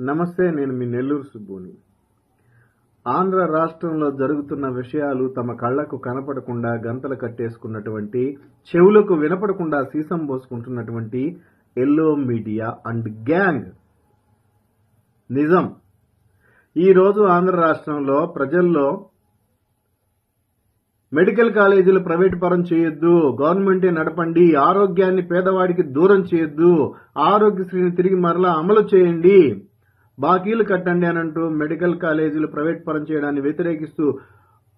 నమస్తే నేను మీ నెల్లూరు సుబ్బుని. ఆంధ్ర రాష్ట్రంలో జరుగుతున్న విషయాలు తమ కళ్ళకు కనపడకుండా గంతలు కట్టేసుకున్నటువంటి చెవులకు వినపడకుండా సీసం పోసుకుంటున్నటువంటి ఎల్లో మీడియా అండ్ గ్యాంగ్. నిజం. ఈరోజు ఆంధ్ర రాష్ట్రంలో ప్రజల్లో మెడికల్ కాలేజీలు ప్రైవేట్ పరం చేయొద్దు గవర్నమెంటే నడపండి ఆరోగ్యాన్ని పేదవాడికి దూరం చేయొద్దు ఆరోగ్యశ్రీని తిరిగి మరలా అమలు చేయండి. బాకీలు కట్టండి అని అంటూ మెడికల్ కాలేజీలు ప్రైవేట్ పరం చేయడాన్ని వ్యతిరేకిస్తూ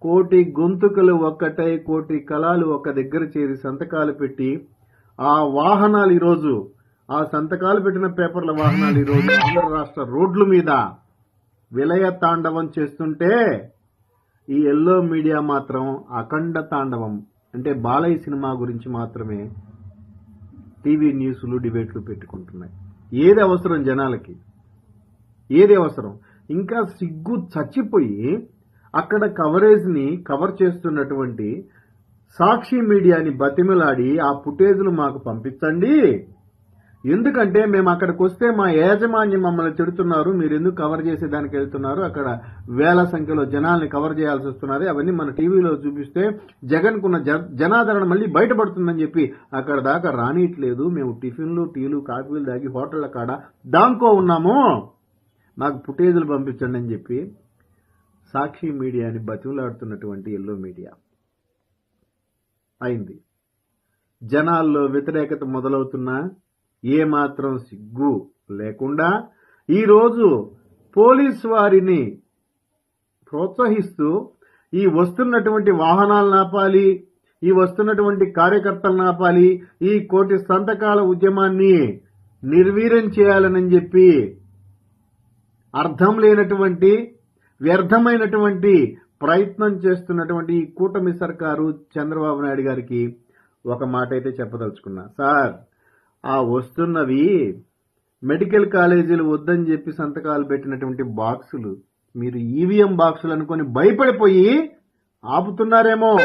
కోటి గొంతుకలు ఒక్కటై కోటి కళాలు ఒక దగ్గర చేరి సంతకాలు పెట్టి ఆ వాహనాలు ఈరోజు ఆ సంతకాలు పెట్టిన పేపర్ల వాహనాలు ఈరోజు ఆంధ్ర రాష్ట్ర రోడ్ల మీద విలయ తాండవం చేస్తుంటే ఈ ఎల్లో మీడియా మాత్రం అఖండ తాండవం. అంటే బాలయ్య సినిమా గురించి మాత్రమే టీవీ న్యూస్లు డిబేట్లు పెట్టుకుంటున్నాయి. ఏది అవసరం జనాలకి? ఏది అవసరం? ఇంకా సిగ్గు చచ్చిపోయి అక్కడ కవరేజ్ని కవర్ చేస్తున్నటువంటి సాక్షి మీడియాని బతిమలాడి ఆ ఫుటేజ్లు మాకు పంపించండి. ఎందుకంటే మేము అక్కడికి వస్తే మా యాజమాన్యం మమ్మల్ని తిడుతున్నారు. మీరు ఎందుకు కవర్ చేసేదానికి వెళ్తున్నారు? అక్కడ వేల సంఖ్యలో జనాల్ని కవర్ చేయాల్సి వస్తున్నది. అవన్నీ మన టీవీలో చూపిస్తే జగన్కున్న జనాదరణ మళ్ళీ బయటపడుతుందని చెప్పి అక్కడ దాకా రానియట్లేదు. మేము టిఫిన్లు టీలు కాఫీలు దాగి హోటళ్ళ కాడ దాంకో ఉన్నాము. నాకు ఫుటేజీలు పంపించండి అని చెప్పి సాక్షి మీడియాని బతిమలాడుతున్నటువంటి ఎల్లో మీడియా అయింది. జనాల్లో వ్యతిరేకత మొదలవుతున్నా ఏమాత్రం సిగ్గు లేకుండా ఈరోజు పోలీస్ వారిని ప్రోత్సహిస్తూ ఈ వస్తున్నటువంటి వాహనాలను ఆపాలి ఈ వస్తున్నటువంటి కార్యకర్తలను ఆపాలి ఈ కోటి సంతకాల ఉద్యమాన్ని నిర్వీర్యం చేయాలని చెప్పి అర్థం లేనటువంటి వ్యర్థమైనటువంటి ప్రయత్నం చేస్తున్నటువంటి ఈ కూటమి సర్కారు చంద్రబాబు నాయుడు గారికి ఒక మాట అయితే చెప్పదలుచుకున్నా. సార్ ఆ వస్తున్నవి మెడికల్ కాలేజీలు వద్దని చెప్పి సంతకాలు పెట్టినటువంటి బాక్సులు మీరు ఈవీఎం బాక్సులు అనుకొని భయపడిపోయి ఆపుతున్నారేమో.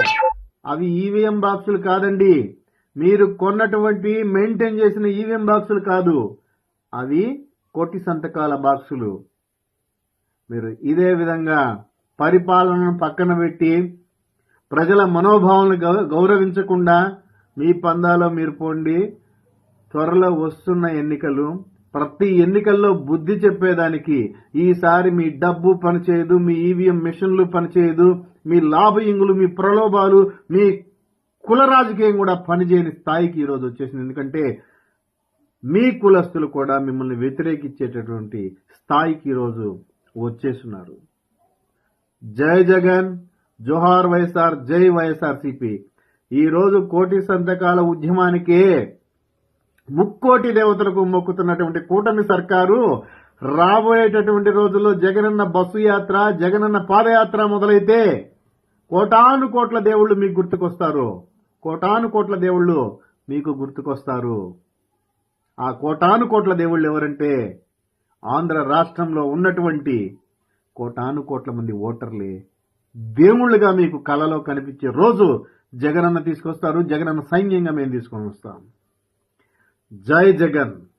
అవి ఈవీఎం బాక్సులు కాదండి. మీరు కొన్నటువంటి మెయింటైన్ చేసిన ఈవీఎం బాక్సులు కాదు. అవి కోటి సంతకాల బాక్సులు. మీరు ఇదే విధంగా పరిపాలనను పక్కన పెట్టి ప్రజల మనోభావాలను గౌ- గౌరవించకుండా మీ పందాలో మీరు పోండి. త్వరలో వస్తున్న ఎన్నికలు ప్రతి ఎన్నికల్లో బుద్ధి చెప్పేదానికి ఈసారి మీ డబ్బు పనిచేయదు మీ ఈవీఎం మిషన్లు పనిచేయదు మీ లాభయింగులు మీ ప్రలోభాలు మీ కుల రాజకీయం కూడా పనిచేయని స్థాయికి ఈరోజు వచ్చేసింది. ఎందుకంటే మీ కులస్తులు కూడా మిమ్మల్ని వ్యతిరేకించేటటువంటి స్థాయికి ఈరోజు వచ్చేస్తున్నారు. జై జగన్ జోహార్ వైఎస్ఆర్ జై వైఎస్ఆర్ సిపి. ఈరోజు కోటి సంతకాల ఉద్యమానికే ముక్కోటి దేవతలకు మొక్కుతున్నటువంటి కూటమి సర్కారు రాబోయేటటువంటి రోజుల్లో జగనన్న బస్సు యాత్ర జగనన్న పాదయాత్ర మొదలైతే కోటాను కోట్ల దేవుళ్ళు మీకు గుర్తుకొస్తారు. కోటాను కోట్ల దేవుళ్ళు మీకు గుర్తుకొస్తారు. ఆ కోటాను కోట్ల దేవుళ్ళు ఎవరంటే ఆంధ్ర రాష్ట్రంలో ఉన్నటువంటి కోటాను కోట్ల మంది ఓటర్లే దేవుళ్ళుగా మీకు కళలో కనిపించే రోజు జగనన్న తీసుకొస్తారు జగనన్న సైన్యంగా మేము తీసుకొని వస్తాం. జై జగన్.